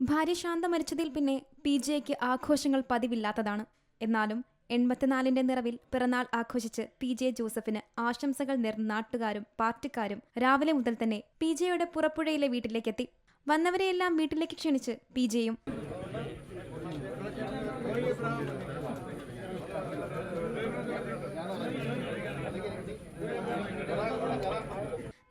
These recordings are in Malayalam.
ഭാര്യ ശാന്ത മരിച്ചതിൽ പിന്നെ പി ജെക്ക് ആഘോഷങ്ങൾ പതിവില്ലാത്തതാണ്. എന്നാലും എൺപത്തിനാലിന്റെ നിറവിൽ പിറന്നാൾ ആഘോഷിച്ച് പി ജെ ജോസഫിന് ആശംസകൾ നേർന്ന നാട്ടുകാരും പാർട്ടിക്കാരും രാവിലെ മുതൽ തന്നെ പി ജെയുടെ പുറപ്പുഴയിലെ വീട്ടിലേക്കെത്തി. വന്നവരെയെല്ലാം വീട്ടിലേക്ക് ക്ഷണിച്ച് പി ജെയും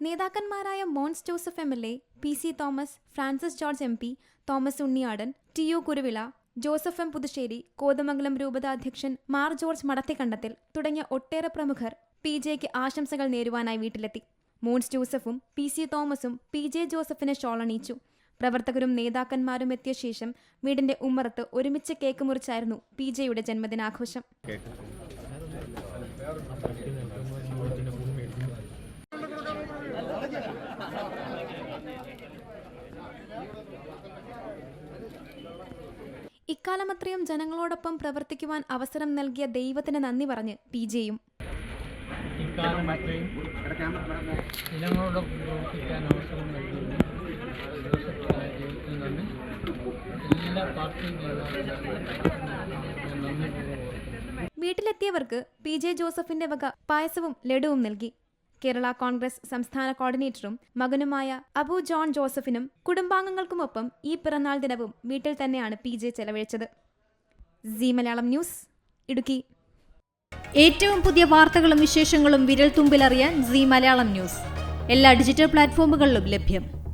നേതാക്കന്മാരായ Mons Joseph M L A P C Thomas Francis George M P Thomas Unniyadan T U Kuruvilla Joseph M Puthussery Kothamangalam രൂപതാധ്യക്ഷൻ Mar George Madathikandathil തുടങ്ങിയ ഒട്ടേറെ പ്രമുഖർ പി ജെക്ക് ആശംസകൾ നേരുവാനായി വീട്ടിലെത്തി. മോൻസ് ജോസഫും പി സി തോമസും പി ജെ ജോസഫിനെ ഷോളണിയിച്ചു. പ്രവർത്തകരും നേതാക്കന്മാരും എത്തിയ ശേഷം വീടിന്റെ ഉമ്മറത്ത് ഒരുമിച്ച് കേക്ക് മുറിച്ചായിരുന്നു പി ജെയുടെ ജന്മദിനാഘോഷം. ഇക്കാലമത്രയും ജനങ്ങളോടൊപ്പം പ്രവർത്തിക്കുവാൻ അവസരം നൽകിയ ദൈവത്തിന് നന്ദി പറഞ്ഞ് പി ജെയും. ജനങ്ങളോടൊപ്പം പ്രവർത്തിക്കാൻ അവസരം നൽകുന്നു എല്ലാ പാർട്ടി വീട്ടിലെത്തിയവർക്ക് പി ജെ ജോസഫിന്റെ വക പായസവും ലഡുവും നൽകി. കേരള കോൺഗ്രസ് സംസ്ഥാന കോർഡിനേറ്ററും മകനുമായ അബു ജോൺ ജോസഫിനും കുടുംബാംഗങ്ങൾക്കുമൊപ്പം ഈ പിറന്നാൾ ദിനവും വീട്ടിൽ തന്നെയാണ് പി ജെ ചെലവഴിച്ചത്. Zee Malayalam News Idukki. ഏറ്റവും പുതിയ വാർത്തകളും വിശേഷങ്ങളും വിരൽ തുമ്പിലറിയാൻ സി മലയാളം ന്യൂസ്. എല്ലാ ഡിജിറ്റൽ പ്ലാറ്റ്ഫോമുകളിലും ലഭ്യം.